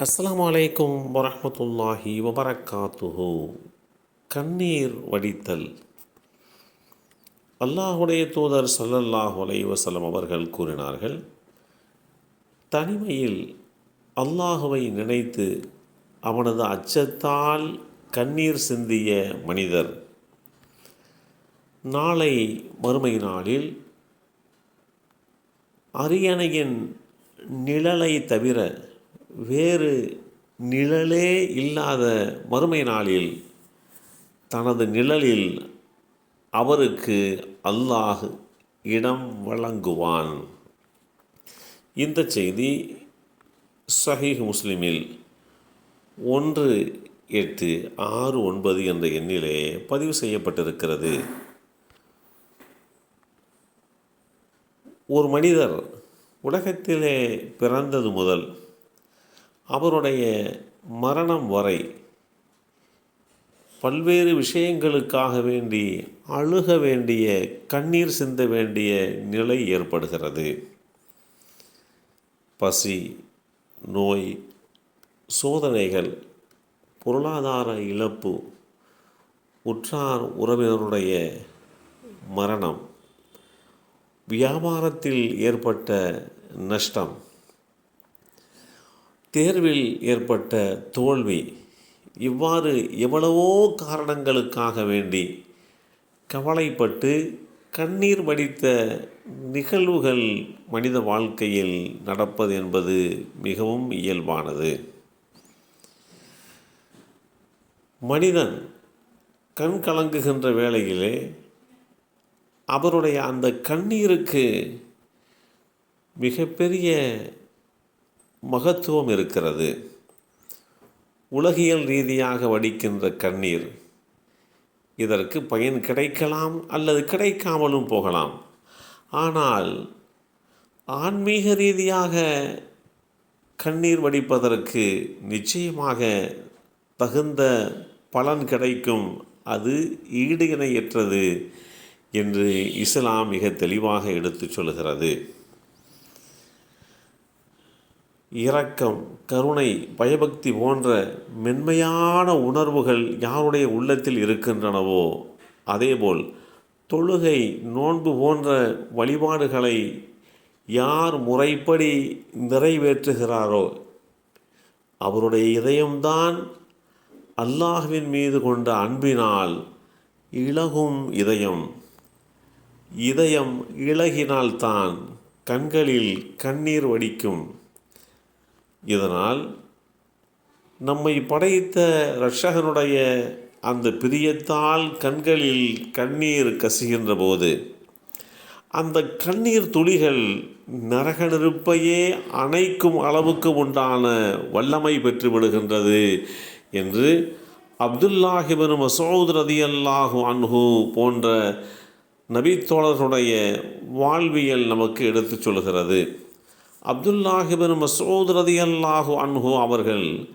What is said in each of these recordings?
அஸ்லாம் அலைக்கும் வரமத்துல்லாஹி வபரக்காத்துஹு. கண்ணீர் வடித்தல். அல்லாஹுடைய தூதர் சல்லல்லாஹ் வலைவசலம் அவர்கள் கூறினார்கள் தனிமையில் அல்லாஹுவை நினைத்து அவனது அச்சத்தால் கண்ணீர் சிந்திய மனிதர் நாளை மறுமை நாளில் அரியணையின் நிழலை தவிர வேறு நிழலே இல்லாத மறுமை நாளில் தனது நிழலில் அவருக்கு அல்லாஹ் இடம் வழங்குவான். இந்த செய்தி சஹீஹ் முஸ்லிமில் ஒன்று எட்டு ஆறு ஒன்பது என்ற எண்ணிலே பதிவு செய்யப்பட்டிருக்கிறது. ஒரு மனிதர் உலகத்திலே பிறந்தது முதல் அவருடைய மரணம் வரை பல்வேறு விஷயங்களுக்காக வேண்டி அழுக வேண்டிய கண்ணீர் சிந்த வேண்டிய நிலை ஏற்படுகிறது. பசி நோய் சோதனைகள் பொருளாதார இழப்பு உற்றார் உறவினருடைய மரணம் வியாபாரத்தில் ஏற்பட்ட நஷ்டம் தேர்வில் ஏற்பட்ட தோல்வி இவ்வாறு எவ்வளவோ காரணங்களுக்காக வேண்டி கவலைப்பட்டு கண்ணீர் வடித்த நிகழ்வுகள் மனித வாழ்க்கையில் நடப்பது என்பது மிகவும் இயல்பானது. மனிதன் கண் கலங்குகின்ற வேளையிலே அவருடைய அந்த கண்ணீருக்கு மிகப்பெரிய மகத்துவம் இருக்கிறது. உலகியல் ரீதியாக வடிக்கின்ற கண்ணீர் இதற்கு பயன் கிடைக்கலாம் அல்லது கிடைக்காமலும் போகலாம். ஆனால் ஆன்மீக ரீதியாக கண்ணீர் வடிப்பதற்கு நிச்சயமாக தகுந்த பலன் கிடைக்கும். அது ஈடு இணையற்றது என்று இஸ்லாம் மிக தெளிவாக எடுத்துச் சொல்கிறது இரக்கம் கருணை பயபக்தி போன்ற மென்மையான உணர்வுகள் யாருடைய உள்ளத்தில் இருக்கின்றனவோ அதேபோல் தொழுகை நோன்பு போன்ற வழிபாடுகளை யார் முறைப்படி நிறைவேற்றுகிறாரோ அவருடைய இதயம்தான் அல்லாஹ்வின் மீது கொண்ட அன்பினால் இழகும் இதயம். இதயம் இழகினால்தான் கண்களில் கண்ணீர் வடிக்கும். இதனால் நம்மை படைத்த ரட்சகனுடைய அந்த பிரியத்தால் கண்களில் கண்ணீர் கசிகின்ற போது அந்த கண்ணீர் துளிகள் நரக நெருப்பையே அணைக்கும் அளவுக்கு உண்டான வல்லமை பெற்று விடுகின்றது என்று அப்துல்லாஹிபின் மசோத் ரதி அல்லாஹு அன்ஹு போன்ற நபித்தோழர்களுடைய வாழ்வியல் நமக்கு எடுத்துச் சொல்கிறது. அப்துல்லாஹிபின் மசூத் ரதி அல்லாஹு அன்ஹு அவர்கள்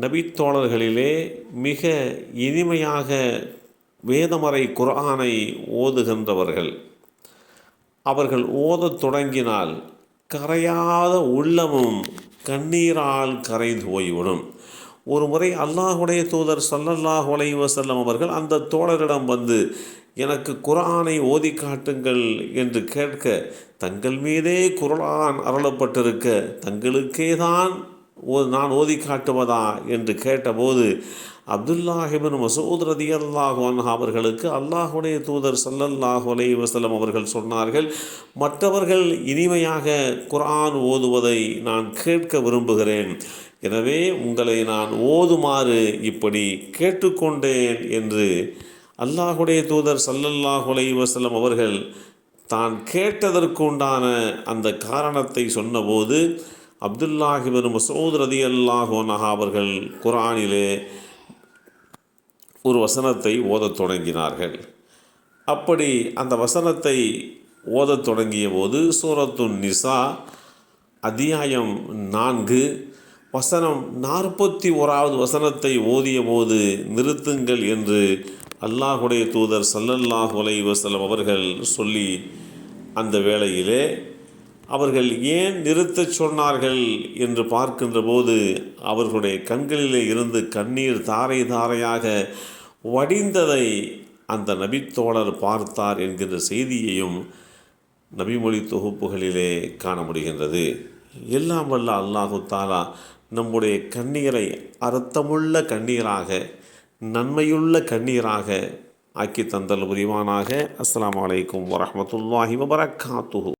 நபித்தோழர்களிலே மிக இனிமையாக வேதமறை குரானை ஓதுகின்றவர்கள். அவர்கள் ஓதத் தொடங்கினால் கரையாத உள்ளமும் கண்ணீரால் கரைந்து போய்விடும். ஒரு முறை அல்லாஹுடைய தூதர் சல்லல்லாஹ் அலைஹி அவர்கள் அந்த தோழரிடம் வந்து எனக்கு குரானை ஓதி காட்டுங்கள் என்று கேட்க தங்கள் மீதே குரான் அருளப்பட்டிருக்க தங்களுக்கே தான் நான் ஓதி காட்டுவதா என்று கேட்டபோது அப்துல்லாஹிபின் மசூத் ரதி அல்லாஹு அவர்களுக்கு அல்லாஹுடைய தூதர் சல்லல்லாஹு அலை வசலம் அவர்கள் சொன்னார்கள் மற்றவர்கள் இனிமையாக குரான் ஓதுவதை நான் கேட்க விரும்புகிறேன். எனவே உங்களை நான் ஓதுமாறு இப்படி கேட்டுக்கொண்டேன் என்று அல்லாஹுடைய தூதர் சல்லல்லாஹு அலை வசலம் அவர்கள் தான் கேட்டதற்குண்டான அந்த காரணத்தை சொன்னபோது அப்துல்லாஹிபின் மசூத் ரதி அல்லாஹு அவர்கள் குரானிலே ஒரு வசனத்தை ஓதத் தொடங்கினார்கள். அப்படி அந்த வசனத்தை ஓதத் தொடங்கிய போது சூரத்துன் நிசா அத்தியாயம் நான்கு வசனம் நாற்பத்தி ஓராவது வசனத்தை ஓதிய போது நிறுத்துங்கள் என்று அல்லாஹுடைய தூதர் சல்லல்லாஹ் உலை வசலம் அவர்கள் சொல்லி அந்த வேளையிலே அவர்கள் ஏன் நிறுத்தச் சொன்னார்கள் என்று பார்க்கின்ற போது அவர்களுடைய கண்களிலே இருந்து கண்ணீர் தாரை தாரையாக வடிந்ததை அந்த நபித்தோழர் பார்த்தார் என்கின்ற செய்தியையும் நபிமொழி தொகுப்புகளிலே காண முடிகின்றது. எல்லாம் வல்ல அல்லாஹு தாலா நம்முடைய கண்ணீரை அர்த்தமுள்ள கண்ணீராக நன்மையுள்ள கண்ணீராக ஆக்கி தந்தல் புரிவானாக. அஸ்லாம் அலைக்கும் வரமத்துல்லாஹி வபரகாத்துஹு